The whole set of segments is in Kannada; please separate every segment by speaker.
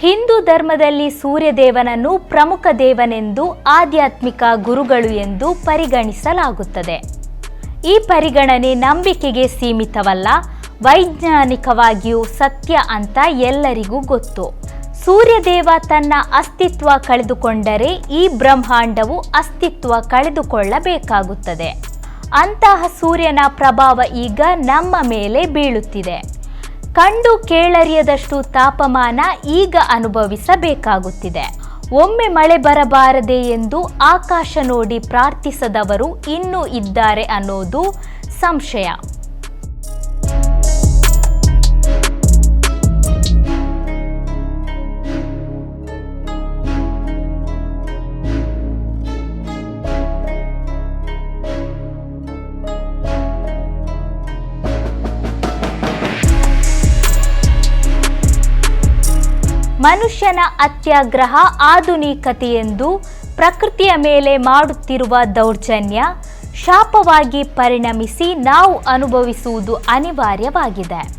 Speaker 1: ಹಿಂದೂ ಧರ್ಮದಲ್ಲಿ ಸೂರ್ಯದೇವನನ್ನು ಪ್ರಮುಖ ದೇವನೆಂದು ಆಧ್ಯಾತ್ಮಿಕ ಗುರುಗಳು ಎಂದು ಪರಿಗಣಿಸಲಾಗುತ್ತದೆ. ಈ ಪರಿಗಣನೆ ನಂಬಿಕೆಗೆ ಸೀಮಿತವಲ್ಲ, ವೈಜ್ಞಾನಿಕವಾಗಿಯೂ ಸತ್ಯ ಅಂತ ಎಲ್ಲರಿಗೂ ಗೊತ್ತು. ಸೂರ್ಯದೇವ ತನ್ನ ಅಸ್ತಿತ್ವ ಕಳೆದುಕೊಂಡರೆ ಈ ಬ್ರಹ್ಮಾಂಡವು ಅಸ್ತಿತ್ವ ಕಳೆದುಕೊಳ್ಳಬೇಕಾಗುತ್ತದೆ. ಅಂತಹ ಸೂರ್ಯನ ಪ್ರಭಾವ ಈಗ ನಮ್ಮ ಮೇಲೆ ಬೀಳುತ್ತಿದೆ. ಕಂಡು ಕೇಳರಿಯದಷ್ಟು ತಾಪಮಾನ ಈಗ ಅನುಭವಿಸಬೇಕಾಗುತ್ತಿದೆ. ಒಮ್ಮೆ ಮಳೆ ಬರಬಾರದೆ ಎಂದು ಆಕಾಶ ನೋಡಿ ಪ್ರಾರ್ಥಿಸದವರು ಇನ್ನೂ ಇದ್ದಾರೆ ಅನ್ನೋದು ಸಂಶಯ. ಮನುಷ್ಯನ ಅತ್ಯಾಗ್ರಹ ಆಧುನಿಕತೆಯೆಂದು ಪ್ರಕೃತಿಯ ಮೇಲೆ ಮಾಡುತ್ತಿರುವ ದೌರ್ಜನ್ಯ ಶಾಪವಾಗಿ ಪರಿಣಮಿಸಿ ನಾವು ಅನುಭವಿಸುವುದು ಅನಿವಾರ್ಯವಾಗಿದೆ.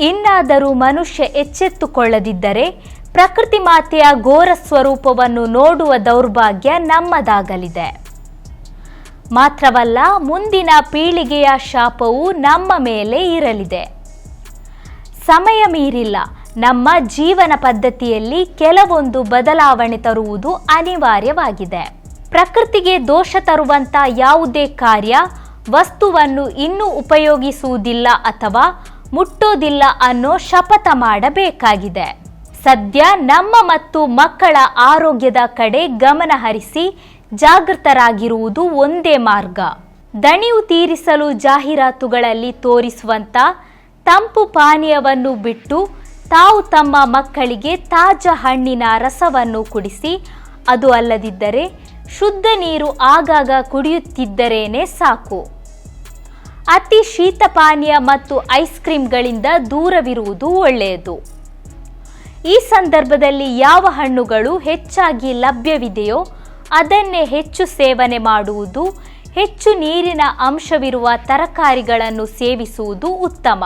Speaker 1: ಇನ್ನಾದರೂ ಮನುಷ್ಯ ಎಚ್ಚೆತ್ತುಕೊಳ್ಳದಿದ್ದರೆ ಪ್ರಕೃತಿ ಮಾತೆಯ ಘೋರ ಸ್ವರೂಪವನ್ನು ನೋಡುವ ದೌರ್ಭಾಗ್ಯ ನಮ್ಮದಾಗಲಿದೆ. ಮಾತ್ರವಲ್ಲ, ಮುಂದಿನ ಪೀಳಿಗೆಯ ಶಾಪವು ನಮ್ಮ ಮೇಲೆ ಇರಲಿದೆ. ಸಮಯ ಮೀರಿಲ್ಲ. ನಮ್ಮ ಜೀವನ ಪದ್ಧತಿಯಲ್ಲಿ ಕೆಲವೊಂದು ಬದಲಾವಣೆ ತರುವುದು ಅನಿವಾರ್ಯವಾಗಿದೆ. ಪ್ರಕೃತಿಗೆ ದೋಷ ತರುವಂಥ ಯಾವುದೇ ಕಾರ್ಯ, ವಸ್ತುವನ್ನು ಇನ್ನೂ ಉಪಯೋಗಿಸುವುದಿಲ್ಲ ಅಥವಾ ಮುಟ್ಟೋದಿಲ್ಲ ಅನ್ನೋ ಶಪಥ ಮಾಡಬೇಕಾಗಿದೆ. ಸದ್ಯ ನಮ್ಮ ಮತ್ತು ಮಕ್ಕಳ ಆರೋಗ್ಯದ ಕಡೆ ಗಮನ ಹರಿಸಿ ಜಾಗೃತರಾಗಿರುವುದು ಒಂದೇ ಮಾರ್ಗ. ದಣಿವು ತೀರಿಸಲು ಜಾಹೀರಾತುಗಳಲ್ಲಿ ತೋರಿಸುವಂತ ತಂಪು ಪಾನೀಯವನ್ನು ಬಿಟ್ಟು ತಾವು ತಮ್ಮ ಮಕ್ಕಳಿಗೆ ತಾಜಾ ಹಣ್ಣಿನ ರಸವನ್ನು ಕುಡಿಸಿ, ಅದು ಅಲ್ಲದಿದ್ದರೆ ಶುದ್ಧ ನೀರು ಆಗಾಗ ಕುಡಿಯುತ್ತಿದ್ದರೇನೆ ಸಾಕು. ಅತಿ ಶೀತ ಪಾನೀಯ ಮತ್ತು ಐಸ್ ಕ್ರೀಮ್ಗಳಿಂದ ದೂರವಿರುವುದು ಒಳ್ಳೆಯದು. ಈ ಸಂದರ್ಭದಲ್ಲಿ ಯಾವ ಹಣ್ಣುಗಳು ಹೆಚ್ಚಾಗಿ ಲಭ್ಯವಿದೆಯೋ ಅದನ್ನೇ ಹೆಚ್ಚು ಸೇವನೆ ಮಾಡುವುದು, ಹೆಚ್ಚು ನೀರಿನ ಅಂಶವಿರುವ ತರಕಾರಿಗಳನ್ನು ಸೇವಿಸುವುದು ಉತ್ತಮ.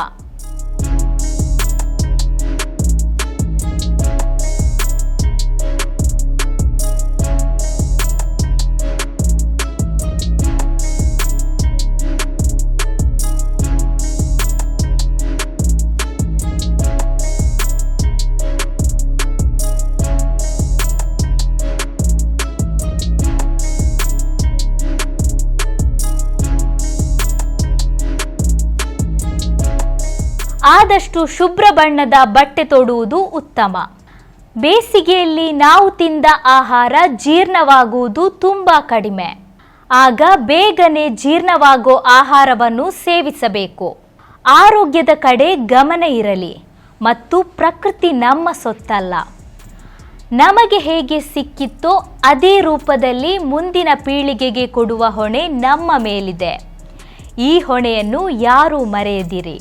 Speaker 1: ಆದಷ್ಟು ಶುಭ್ರ ಬಣ್ಣದ ಬಟ್ಟೆ ತೊಡುವುದು ಉತ್ತಮ. ಬೇಸಿಗೆಯಲ್ಲಿ ನಾವು ತಿಂದ ಆಹಾರ ಜೀರ್ಣವಾಗುವುದು ತುಂಬ ಕಡಿಮೆ. ಆಗ ಬೇಗನೆ ಜೀರ್ಣವಾಗೋ ಆಹಾರವನ್ನು ಸೇವಿಸಬೇಕು. ಆರೋಗ್ಯದ ಕಡೆ ಗಮನ ಇರಲಿ ಮತ್ತು ಪ್ರಕೃತಿ ನಮ್ಮ ಸೊತ್ತಲ್ಲ. ನಮಗೆ ಹೇಗೆ ಸಿಕ್ಕಿತ್ತೋ ಅದೇ ರೂಪದಲ್ಲಿ ಮುಂದಿನ ಪೀಳಿಗೆಗೆ ಕೊಡುವ ಹೊಣೆ ನಮ್ಮ ಮೇಲಿದೆ. ಈ ಹೊಣೆಯನ್ನು ಯಾರೂ ಮರೆಯದಿರಿ.